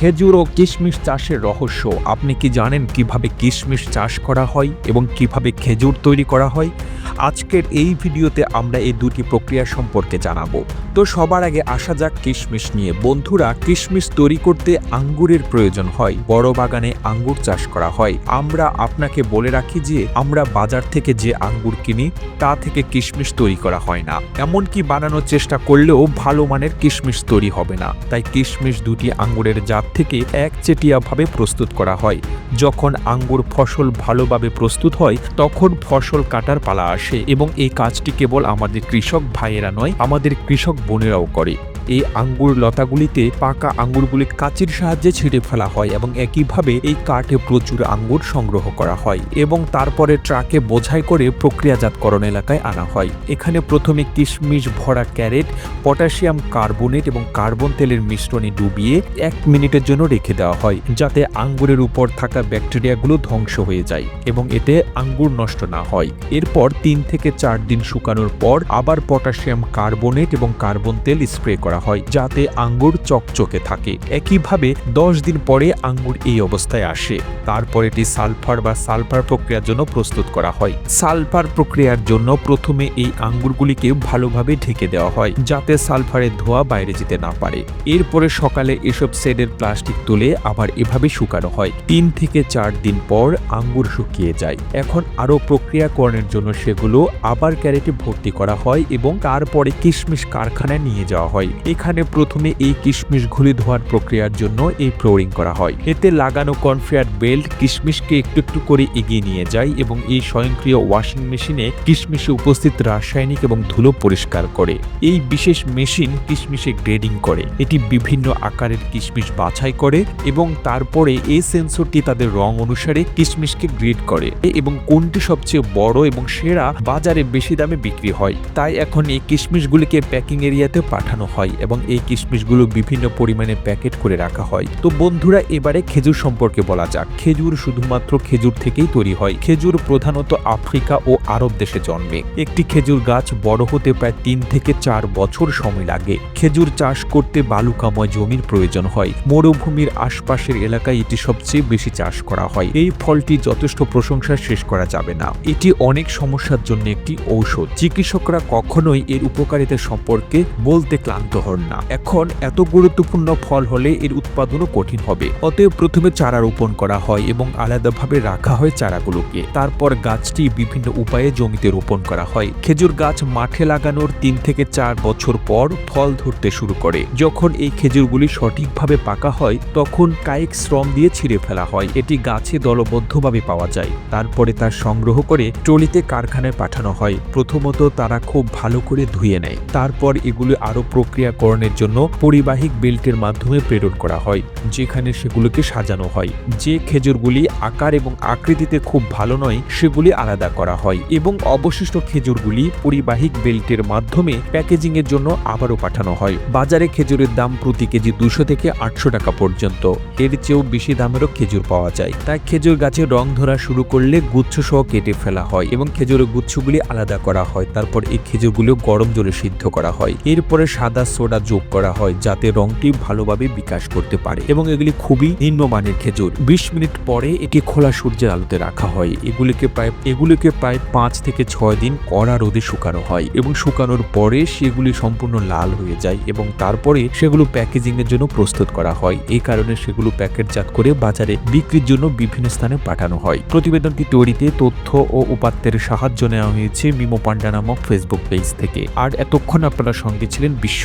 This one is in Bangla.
খেজুর ও কিশমিশ চাষের রহস্য। আপনি কি জানেন কীভাবে কিশমিশ চাষ করা হয় এবং কীভাবে খেজুর তৈরি করা হয়? আজকের এই ভিডিওতে আমরা এই দুটি প্রক্রিয়া সম্পর্কে জানাব। তো সবার আগে আসা যাক কিশমিশ নিয়ে। বন্ধুরা, কিশমিশ তৈরি করতে আঙ্গুরের প্রয়োজন হয়। বড় বাগানে আঙ্গুর চাষ করা হয়। আমরা আপনাকে বলে রাখি যে, আমরা বাজার থেকে যে আঙ্গুর কিনি, তা থেকে কিশমিশ তৈরি করা হয় না। এমনকি বানানোর চেষ্টা করলেও ভালো মানের কিশমিশ তৈরি হবে না। তাই কিশমিশ দুটি আঙ্গুরের জাত থেকে একচেটিয়াভাবে প্রস্তুত করা হয়। যখন আঙ্গুর ফসল ভালোভাবে প্রস্তুত হয়, তখন ফসল কাটার পালা আসে এবং এই কাজটি কেবল আমাদের কৃষক ভাইয়েরা নয়, আমাদের কৃষক বোনেরাও করে। এই আঙ্গুর লতাগুলিতে পাকা আঙ্গুরগুলি কাচির সাহায্যে ছিঁড়ে ফেলা হয় এবং একইভাবে এই কাঠে প্রচুর আঙ্গুর সংগ্রহ করা হয় এবং তারপরে ট্রাকে বোঝাই করে প্রক্রিয়াজাতকরণ এলাকায় আনা হয়। এখানে প্রথমে কিশমিশ ভরা ক্যারেট, পটাশিয়াম কার্বনেট এবং কার্বন তেলের মিশ্রণে ডুবিয়ে এক মিনিটের জন্য রেখে দেওয়া হয় যাতে আঙ্গুরের উপর থাকা ব্যাকটেরিয়াগুলো ধ্বংস হয়ে যায় এবং এতে আঙ্গুর নষ্ট না হয়। এরপর তিন থেকে চার দিন শুকানোর পর আবার পটাশিয়াম কার্বনেট এবং কার্বন তেল স্প্রে করা হয় যাতে আঙ্গুর চকচকে থাকে। একইভাবে দশ দিন পরে আঙ্গুর এই অবস্থায় আসে। তারপর এটি সালফার বা সালফার প্রক্রিয়ার জন্য প্রস্তুত করা হয়। সালফার প্রক্রিয়ার জন্য প্রথমে এই আঙ্গুরগুলিকে ভালোভাবে ঢেকে দেওয়া হয়, যাতে সালফারের ধোঁয়া বাইরে যেতে না পারে। এরপরে সকালে এসব সেডের প্লাস্টিক তুলে আবার এভাবে শুকানো হয়। তিন থেকে চার দিন পর আঙ্গুর শুকিয়ে যায়। এখন আরও প্রক্রিয়াকরণের জন্য সেগুলো আবার ক্যারেটে ভর্তি করা হয় এবং তারপরে কিশমিশ কারখানায় নিয়ে যাওয়া হয়। এখানে প্রথমে এই কিশমিশগুলি ধোয়ার প্রক্রিয়ার জন্য এই ফ্লোরিং করা হয়। এতে লাগানো কনফেয়ার বেল্ট কিশমিশকে একটু একটু করে এগিয়ে নিয়ে যায় এবং এই স্বয়ংক্রিয় ওয়াশিং মেশিনে কিশমিশে উপস্থিত রাসায়নিক এবং ধুলো পরিষ্কার করে। এই বিশেষ মেশিন কিশমিশে গ্রেডিং করে। এটি বিভিন্ন আকারের কিশমিশ বাছাই করে এবং তারপরে এই সেন্সরটি তাদের রং অনুসারে কিশমিশকে গ্রেড করে এবং কোনটি সবচেয়ে বড় এবং সেরা বাজারে বেশি দামে বিক্রি হয়। তাই এখন এই কিশমিশগুলিকে প্যাকিং এরিয়াতে পাঠানো হয়। এবং এই কিশমিশগুলো বিভিন্ন পরিমাণে প্যাকেট করে রাখা হয়। তো বন্ধুরা, এবারে খেজুর সম্পর্কে বলা যাক। খেজুর শুধুমাত্র খেজুর থেকেই তৈরি হয়। খেজুর প্রধানত আফ্রিকা ও আরব দেশে জন্মে। একটি খেজুর গাছ বড় হতে প্রায় তিন থেকে চার বছর সময় লাগে। খেজুর চাষ করতে বালুকাময় জমির প্রয়োজন হয়। মরুভূমির আশপাশের এলাকায় এটি সবচেয়ে বেশি চাষ করা হয়। এই ফলটি যথেষ্ট প্রশংসা শেষ করা যাবে না। এটি অনেক সমস্যার জন্য একটি ঔষধ। চিকিৎসকরা কখনোই এর উপকারিতা সম্পর্কে বলতে ক্লান্ত হন না। এখন এত গুরুত্বপূর্ণ ফল হলে এর উৎপাদনও কঠিন হবে। অতএব প্রথমে চারা রোপণ করা হয় এবং আলাদাভাবে রাখা হয় চারাগুলোকে। তারপর গাছটি বিভিন্ন উপায়ে জমিতে রোপণ করা হয়। খেজুর গাছ মাঠে লাগানোর তিন থেকে চার বছর পর ফল ধরতে শুরু করে। যখন এই খেজুরগুলি সঠিকভাবে পাকা হয়, তখন কায়িক শ্রম দিয়ে ছিঁড়ে ফেলা হয়। এটি গাছে দলবদ্ধভাবে পাওয়া যায়। তারপরে তার সংগ্রহ করে ট্রলিতে কারখানায় পাঠানো হয়। প্রথমত তারা খুব ভালো করে ধুয়ে নেয়। তারপর এগুলি আরও প্রক্রিয়াকরণের জন্য পরিবাহিক বেল্টের মাধ্যমে প্রেরণ করা হয়, যেখানে সেগুলোকে সাজানো হয়। যে খেজুরগুলি আকার এবং আকৃতিতে খুব ভালো নয়, সেগুলি আলাদা করা হয় এবং অবশিষ্ট খেজুরগুলি পরিবাহিক বেল্টের মাধ্যমে প্যাকেজিং এর জন্য আবারও পাঠানো হয়। বাজারে খেজুরের দাম প্রতি কেজি দুশো থেকে আটশো টাকা পর্যন্ত। এর চেয়েও বেশি দামেরও খেজুর পাওয়া যায়। তাই খেজুর গাছে রং ধরা শুরু করলে গুচ্ছ সহ কেটে ফেলা হয় এবং খেজুরের গুচ্ছগুলি আলাদা করা হয়। তারপর এই খেজুরগুলো গরম জলে সিদ্ধ করা হয়। এরপরে সাদা সোডা যোগ করা হয় যাতে রংটি ভালোভাবে বিকাশ করতে পারে এবং এগুলি খুবই নিম্নমানের খেজুর। বিশ মিনিট পরে এটি খোলা সূর্যের আলোতে রাখা হয়। এগুলিকে প্রায় এগুলিকে প্রায় পাঁচ থেকে ছয় দিন কড়া রোদে শুকানো হয় এবং শুকানোর পরে সেগুলি সম্পূর্ণ লাল হয়ে যায় এবং তারপরে সেগুলো প্যাকেজিং এর জন্য প্রস্তুত করা হয়। এই কারণে সেগুলো প্যাকেটজাত করে বাজারে বিক্রির জন্য বিভিন্ন স্থানে পাঠানো হয়। প্রতিবেদনটি তৈরিতে তথ্য ও উপাত্তের সাহায্য নেওয়া হয়েছে মিমো পান্ডা নামক ফেসবুক পেজ থেকে। আর এতক্ষণ আপনারা সঙ্গে ছিলেন বিশ্ব